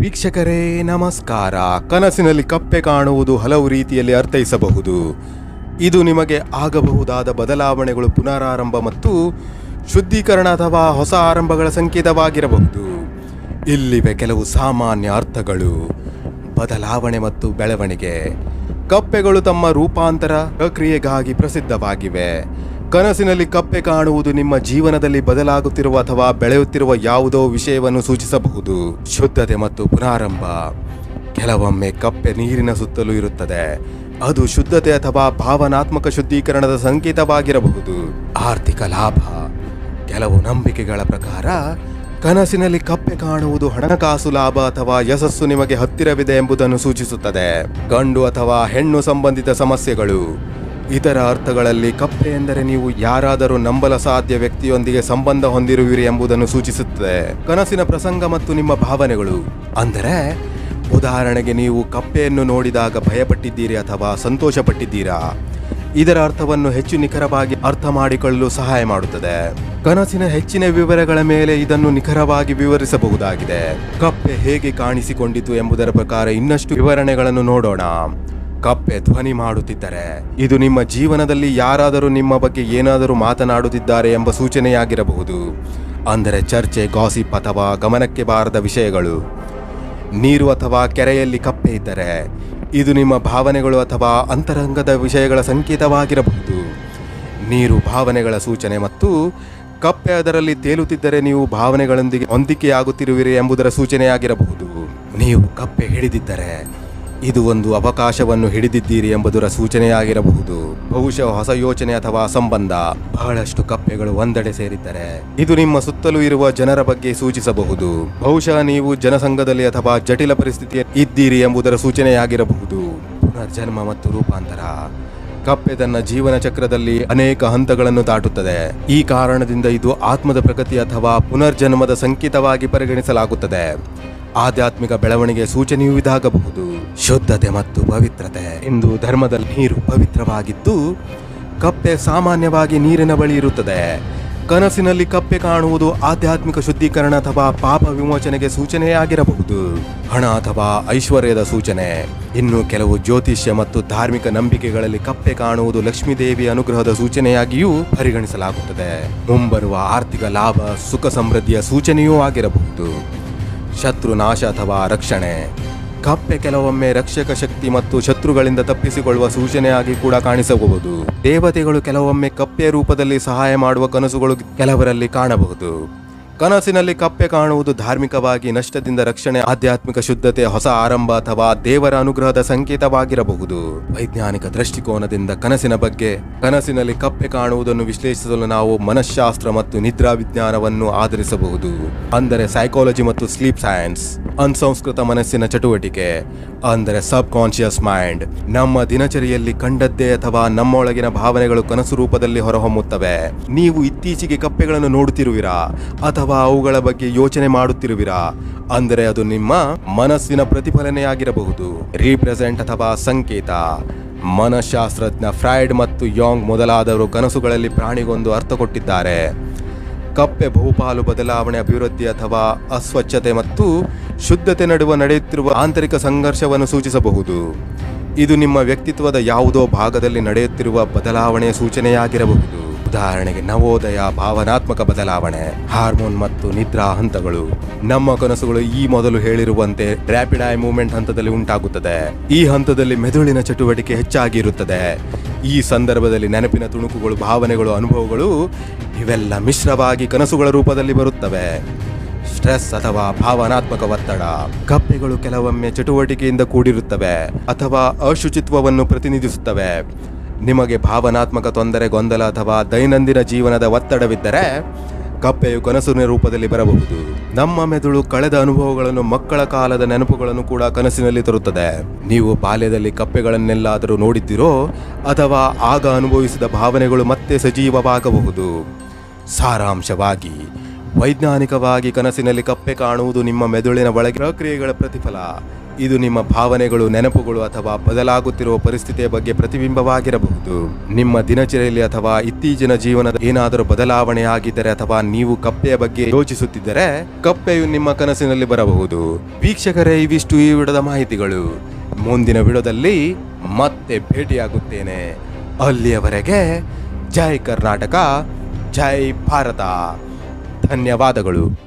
ವೀಕ್ಷಕರೇ, ನಮಸ್ಕಾರ. ಕನಸಿನಲ್ಲಿ ಕಪ್ಪೆ ಕಾಣುವುದು ಹಲವು ರೀತಿಯಲ್ಲಿ ಅರ್ಥೈಸಬಹುದು. ಇದು ನಿಮಗೆ ಆಗಬಹುದಾದ ಬದಲಾವಣೆಗಳು ಪುನರಾರಂಭ ಮತ್ತು ಶುದ್ಧೀಕರಣ ಅಥವಾ ಹೊಸ ಆರಂಭಗಳ ಸಂಕೇತವಾಗಿರಬಹುದು. ಇಲ್ಲಿವೆ ಕೆಲವು ಸಾಮಾನ್ಯ ಅರ್ಥಗಳು. ಬದಲಾವಣೆ ಮತ್ತು ಬೆಳವಣಿಗೆ. ಕಪ್ಪೆಗಳು ತಮ್ಮ ರೂಪಾಂತರ ಪ್ರಕ್ರಿಯೆಗಾಗಿ ಪ್ರಸಿದ್ಧವಾಗಿವೆ. ಕನಸಿನಲ್ಲಿ ಕಪ್ಪೆ ಕಾಣುವುದು ನಿಮ್ಮ ಜೀವನದಲ್ಲಿ ಬದಲಾಗುತ್ತಿರುವ ಅಥವಾ ಬೆಳೆಯುತ್ತಿರುವ ಯಾವುದೋ ವಿಷಯವನ್ನು ಸೂಚಿಸಬಹುದು. ಶುದ್ಧತೆ ಮತ್ತು ಪುನಾರಂಭ. ಕೆಲವೊಮ್ಮೆ ಕಪ್ಪೆ ನೀರಿನ ಸುತ್ತಲೂ ಇರುತ್ತದೆ. ಅದು ಶುದ್ಧತೆ ಅಥವಾ ಭಾವನಾತ್ಮಕ ಶುದ್ಧೀಕರಣದ ಸಂಕೇತವಾಗಿರಬಹುದು. ಆರ್ಥಿಕ ಲಾಭ. ಕೆಲವು ನಂಬಿಕೆಗಳ ಪ್ರಕಾರ, ಕನಸಿನಲ್ಲಿ ಕಪ್ಪೆ ಕಾಣುವುದು ಹಣಕಾಸು ಲಾಭ ಅಥವಾ ಯಶಸ್ಸು ನಿಮಗೆ ಹತ್ತಿರವಿದೆ ಎಂಬುದನ್ನು ಸೂಚಿಸುತ್ತದೆ. ಗಂಡು ಅಥವಾ ಹೆಣ್ಣು ಸಂಬಂಧಿತ ಸಮಸ್ಯೆಗಳು. ಇತರ ಅರ್ಥಗಳಲ್ಲಿ ಕಪ್ಪೆ ಎಂದರೆ ನೀವು ಯಾರಾದರೂ ನಂಬಲ ಸಾಧ್ಯ ವ್ಯಕ್ತಿಯೊಂದಿಗೆ ಸಂಬಂಧ ಹೊಂದಿರುವಿರಿ ಎಂಬುದನ್ನು ಸೂಚಿಸುತ್ತದೆ. ಕನಸಿನ ಪ್ರಸಂಗ ಮತ್ತು ನಿಮ್ಮ ಭಾವನೆಗಳು. ಅಂದರೆ, ಉದಾಹರಣೆಗೆ ನೀವು ಕಪ್ಪೆಯನ್ನು ನೋಡಿದಾಗ ಭಯಪಟ್ಟಿದ್ದೀರಿ ಅಥವಾ ಸಂತೋಷಪಟ್ಟಿದ್ದೀರಾ? ಇದರ ಅರ್ಥವನ್ನು ಹೆಚ್ಚು ನಿಖರವಾಗಿ ಅರ್ಥ ಮಾಡಿಕೊಳ್ಳಲು ಸಹಾಯ ಮಾಡುತ್ತದೆ. ಕನಸಿನ ಹೆಚ್ಚಿನ ವಿವರಗಳ ಮೇಲೆ ಇದನ್ನು ನಿಖರವಾಗಿ ವಿವರಿಸಬಹುದಾಗಿದೆ. ಕಪ್ಪೆ ಹೇಗೆ ಕಾಣಿಸಿಕೊಂಡಿತು ಎಂಬುದರ ಪ್ರಕಾರ ಇನ್ನಷ್ಟು ವಿವರಣೆಗಳನ್ನು ನೋಡೋಣ. ಕಪ್ಪೆ ಧ್ವನಿ ಮಾಡುತ್ತಿದ್ದರೆ, ಇದು ನಿಮ್ಮ ಜೀವನದಲ್ಲಿ ಯಾರಾದರೂ ನಿಮ್ಮ ಬಗ್ಗೆ ಏನಾದರೂ ಮಾತನಾಡುತ್ತಿದ್ದಾರೆ ಎಂಬ ಸೂಚನೆಯಾಗಿರಬಹುದು. ಅಂದರೆ ಚರ್ಚೆ, ಗಾಸಿಪ್ ಅಥವಾ ಗಮನಕ್ಕೆ ಬಾರದ ವಿಷಯಗಳು. ನೀರು ಅಥವಾ ಕೆರೆಯಲ್ಲಿ ಕಪ್ಪೆ ಇದ್ದರೆ, ಇದು ನಿಮ್ಮ ಭಾವನೆಗಳು ಅಥವಾ ಅಂತರಂಗದ ವಿಷಯಗಳ ಸಂಕೇತವಾಗಿರಬಹುದು. ನೀರು ಭಾವನೆಗಳ ಸೂಚನೆ ಮತ್ತು ಕಪ್ಪೆ ಅದರಲ್ಲಿ ತೇಲುತ್ತಿದ್ದರೆ ನೀವು ಭಾವನೆಗಳೊಂದಿಗೆ ಹೊಂದಿಕೆಯಾಗುತ್ತಿರುವಿರಿ ಎಂಬುದರ ಸೂಚನೆಯಾಗಿರಬಹುದು. ನೀವು ಕಪ್ಪೆ ಹಿಡಿದಿದ್ದರೆ ಇದು ಒಂದು ಅವಕಾಶವನ್ನು ಹಿಡಿದಿದ್ದೀರಿ ಎಂಬುದರ ಸೂಚನೆಯಾಗಿರಬಹುದು. ಬಹುಶಃ ಹೊಸ ಯೋಚನೆ ಅಥವಾ ಸಂಬಂಧ ಬಹಳಷ್ಟು ಕಪ್ಪೆಗಳು ಒಂದೆಡೆ ಸೇರಿದ್ದರೆ ಇದು ನಿಮ್ಮ ಸುತ್ತಲೂ ಇರುವ ಜನರ ಬಗ್ಗೆ ಸೂಚಿಸಬಹುದು. ಬಹುಶಃ ನೀವು ಜನಸಂಘದಲ್ಲಿ ಅಥವಾ ಜಟಿಲ ಪರಿಸ್ಥಿತಿ ಇದ್ದೀರಿ ಎಂಬುದರ ಸೂಚನೆಯಾಗಿರಬಹುದು. ಪುನರ್ಜನ್ಮ ಮತ್ತು ರೂಪಾಂತರ. ಕಪ್ಪೆ ತನ್ನ ಜೀವನ ಚಕ್ರದಲ್ಲಿ ಅನೇಕ ಹಂತಗಳನ್ನು ದಾಟುತ್ತದೆ. ಈ ಕಾರಣದಿಂದ ಇದು ಆತ್ಮದ ಪ್ರಗತಿ ಅಥವಾ ಪುನರ್ಜನ್ಮದ ಸಂಕೇತವಾಗಿ ಪರಿಗಣಿಸಲಾಗುತ್ತದೆ. ಆಧ್ಯಾತ್ಮಿಕ ಬೆಳವಣಿಗೆ ಸೂಚನೆಯೂ ಇದಾಗಬಹುದು. ಶುದ್ಧತೆ ಮತ್ತು ಪವಿತ್ರತೆ. ಇಂದು ಧರ್ಮದಲ್ಲಿ ನೀರು ಪವಿತ್ರವಾಗಿದ್ದು, ಕಪ್ಪೆ ಸಾಮಾನ್ಯವಾಗಿ ನೀರಿನ ಬಳಿ ಇರುತ್ತದೆ. ಕನಸಿನಲ್ಲಿ ಕಪ್ಪೆ ಕಾಣುವುದು ಆಧ್ಯಾತ್ಮಿಕ ಶುದ್ಧೀಕರಣ ಅಥವಾ ಪಾಪ ವಿಮೋಚನೆಗೆ ಸೂಚನೆಯಾಗಿರಬಹುದು. ಹಣ ಅಥವಾ ಐಶ್ವರ್ಯದ ಸೂಚನೆ. ಇನ್ನು ಕೆಲವು ಜ್ಯೋತಿಷ್ಯ ಮತ್ತು ಧಾರ್ಮಿಕ ನಂಬಿಕೆಗಳಲ್ಲಿ ಕಪ್ಪೆ ಕಾಣುವುದು ಲಕ್ಷ್ಮೀದೇವಿ ಅನುಗ್ರಹದ ಸೂಚನೆಯಾಗಿಯೂ ಪರಿಗಣಿಸಲಾಗುತ್ತದೆ. ಮುಂಬರುವ ಆರ್ಥಿಕ ಲಾಭ, ಸುಖ ಸಮೃದ್ಧಿಯ ಸೂಚನೆಯೂ ಆಗಿರಬಹುದು. ಶತ್ರು ನಾಶ ಅಥವಾ ರಕ್ಷಣೆ. ಕಪ್ಪೆ ಕೆಲವೊಮ್ಮೆ ರಕ್ಷಕ ಶಕ್ತಿ ಮತ್ತು ಶತ್ರುಗಳಿಂದ ತಪ್ಪಿಸಿಕೊಳ್ಳುವ ಸೂಚನೆಯಾಗಿ ಕೂಡ ಕಾಣಿಸಬಹುದು. ದೇವತೆಗಳು ಕೆಲವೊಮ್ಮೆ ಕಪ್ಪೆಯ ರೂಪದಲ್ಲಿ ಸಹಾಯ ಮಾಡುವ ಕನಸುಗಳು ಕೆಲವರಲ್ಲಿ ಕಾಣಬಹುದು. ಕನಸಿನಲ್ಲಿ ಕಪ್ಪೆ ಕಾಣುವುದು ಧಾರ್ಮಿಕವಾಗಿ ನಷ್ಟದಿಂದ ರಕ್ಷಣೆ, ಆಧ್ಯಾತ್ಮಿಕ ಶುದ್ಧತೆ, ಹೊಸ ಆರಂಭ ಅಥವಾ ದೇವರ ಅನುಗ್ರಹದ ಸಂಕೇತವಾಗಿರಬಹುದು. ವೈಜ್ಞಾನಿಕ ದೃಷ್ಟಿಕೋನದಿಂದ ಕನಸಿನ ಬಗ್ಗೆ, ಕನಸಿನಲ್ಲಿ ಕಪ್ಪೆ ಕಾಣುವುದನ್ನು ವಿಶ್ಲೇಷಿಸಲು ನಾವು ಮನಃಶಾಸ್ತ್ರ ಮತ್ತು ನಿದ್ರಾ ವಿಜ್ಞಾನವನ್ನು ಆಧರಿಸಬಹುದು. ಅಂದರೆ ಸೈಕಾಲಜಿ ಮತ್ತು ಸ್ಲೀಪ್ ಸೈನ್ಸ್ ಅನ್ಸಂಸ್ಕೃತ ಮನಸ್ಸಿನ ಚಟುವಟಿಕೆ, ಅಂದರೆ ಸಬ್ ಕಾನ್ಶಿಯಸ್ ಮೈಂಡ್ ನಮ್ಮ ದಿನಚರಿಯಲ್ಲಿ ಕಂಡದ್ದೇ ಅಥವಾ ನಮ್ಮೊಳಗಿನ ಭಾವನೆಗಳು ಕನಸು ರೂಪದಲ್ಲಿ ಹೊರಹೊಮ್ಮುತ್ತವೆ. ನೀವು ಇತ್ತೀಚೆಗೆ ಕಪ್ಪೆಗಳನ್ನು ನೋಡುತ್ತಿರುವಿರಾ? ಅಥವಾ ಅವುಗಳ ಬಗ್ಗೆ ಯೋಚನೆ ಮಾಡುತ್ತಿರುವಿರಾ? ಅಂದರೆ ಅದು ನಿಮ್ಮ ಮನಸ್ಸಿನ ಪ್ರತಿಫಲನೆಯಾಗಿರಬಹುದು. ರೀಪ್ರೆಸೆಂಟ್ ಅಥವಾ ಸಂಕೇತ. ಮನಃಶಾಸ್ತ್ರಜ್ಞ ಫ್ರಾಯ್ಡ್ ಮತ್ತು ಯಾಂಗ್ ಮೊದಲಾದವರು ಕನಸುಗಳಲ್ಲಿ ಪ್ರಾಣಿಗೊಂದು ಅರ್ಥ ಕೊಟ್ಟಿದ್ದಾರೆ. ಕಪ್ಪೆ ಬಹುಪಾಲು ಬದಲಾವಣೆ, ಅಭಿವೃದ್ಧಿ ಅಥವಾ ಅಸ್ವಚ್ಛತೆ ಮತ್ತು ಶುದ್ಧತೆ ನಡುವೆ ನಡೆಯುತ್ತಿರುವ ಆಂತರಿಕ ಸಂಘರ್ಷವನ್ನು ಸೂಚಿಸಬಹುದು. ಇದು ನಿಮ್ಮ ವ್ಯಕ್ತಿತ್ವದ ಯಾವುದೋ ಭಾಗದಲ್ಲಿ ನಡೆಯುತ್ತಿರುವ ಬದಲಾವಣೆಯ ಸೂಚನೆಯಾಗಿರಬಹುದು. ಉದಾಹರಣೆಗೆ ನವೋದಯ ಭಾವನಾತ್ಮಕ ಬದಲಾವಣೆ, ಹಾರ್ಮೋನ್ ಮತ್ತು ನಿದ್ರಾ ಹಂತಗಳು. ನಮ್ಮ ಕನಸುಗಳು ಈ ಮೊದಲು ಹೇಳಿರುವಂತೆ ರ್ಯಾಪಿಡ್ ಐ ಮೂವ್ಮೆಂಟ್ ಹಂತದಲ್ಲಿ ಉಂಟಾಗುತ್ತದೆ. ಈ ಹಂತದಲ್ಲಿ ಮೆದುಳಿನ ಚಟುವಟಿಕೆ ಹೆಚ್ಚಾಗಿ ಇರುತ್ತದೆ ಈ ಸಂದರ್ಭದಲ್ಲಿ ನೆನಪಿನ ತುಣುಕುಗಳು, ಭಾವನೆಗಳು, ಅನುಭವಗಳು ಇವೆಲ್ಲ ಮಿಶ್ರವಾಗಿ ಕನಸುಗಳ ರೂಪದಲ್ಲಿ ಬರುತ್ತವೆ. ಸ್ಟ್ರೆಸ್ ಅಥವಾ ಭಾವನಾತ್ಮಕ ಒತ್ತಡ, ಕಪ್ಪೆಗಳು ಕೆಲವೊಮ್ಮೆ ಚಟುವಟಿಕೆಯಿಂದ ಕೂಡಿರುತ್ತವೆ ಅಥವಾ ಅಶುಚಿತ್ವವನ್ನು ಪ್ರತಿನಿಧಿಸುತ್ತವೆ. ನಿಮಗೆ ಭಾವನಾತ್ಮಕ ತೊಂದರೆ, ಗೊಂದಲ ಅಥವಾ ದೈನಂದಿನ ಜೀವನದ ಒತ್ತಡವಿದ್ದರೆ ಕಪ್ಪೆಯು ಕನಸಿನ ರೂಪದಲ್ಲಿ ಬರಬಹುದು. ನಮ್ಮ ಮೆದುಳು ಕಳೆದ ಅನುಭವಗಳನ್ನು ಮಕ್ಕಳ ಕಾಲದ ನೆನಪುಗಳನ್ನು ಕೂಡ ಕನಸಿನಲ್ಲಿ ತರುತ್ತದೆ. ನೀವು ಬಾಲ್ಯದಲ್ಲಿ ಕಪ್ಪೆಗಳನ್ನೆಲ್ಲಾದರೂ ನೋಡಿದ್ದೀರೋ ಅಥವಾ ಆಗ ಅನುಭವಿಸಿದ ಭಾವನೆಗಳು ಮತ್ತೆ ಸಜೀವವಾಗಬಹುದು. ಸಾರಾಂಶವಾಗಿ, ವೈಜ್ಞಾನಿಕವಾಗಿ ಕನಸಿನಲ್ಲಿ ಕಪ್ಪೆ ಕಾಣುವುದು ನಿಮ್ಮ ಮೆದುಳಿನ ಒಳಗೆ ಪ್ರಕ್ರಿಯೆಗಳ ಪ್ರತಿಫಲ. ಇದು ನಿಮ್ಮ ಭಾವನೆಗಳು, ನೆನಪುಗಳು ಅಥವಾ ಬದಲಾಗುತ್ತಿರುವ ಪರಿಸ್ಥಿತಿಯ ಬಗ್ಗೆ ಪ್ರತಿಬಿಂಬವಾಗಿರಬಹುದು. ನಿಮ್ಮ ದಿನಚರಿಯಲ್ಲಿ ಅಥವಾ ಇತ್ತೀಚಿನ ಜೀವನದ ಏನಾದರೂ ಬದಲಾವಣೆ ಆಗಿದ್ದರೆ ಅಥವಾ ನೀವು ಕಪ್ಪೆಯ ಬಗ್ಗೆ ಯೋಚಿಸುತ್ತಿದ್ದರೆ ಕಪ್ಪೆಯು ನಿಮ್ಮ ಕನಸಿನಲ್ಲಿ ಬರಬಹುದು. ವೀಕ್ಷಕರೇ, ಇವಿಷ್ಟು ಈ ವಿಡದ ಮಾಹಿತಿಗಳು. ಮುಂದಿನ ವಿಡದಲ್ಲಿ ಮತ್ತೆ ಭೇಟಿಯಾಗುತ್ತೇನೆ. ಅಲ್ಲಿಯವರೆಗೆ ಜೈ ಕರ್ನಾಟಕ, ಜೈ ಭಾರತ. ಧನ್ಯವಾದಗಳು.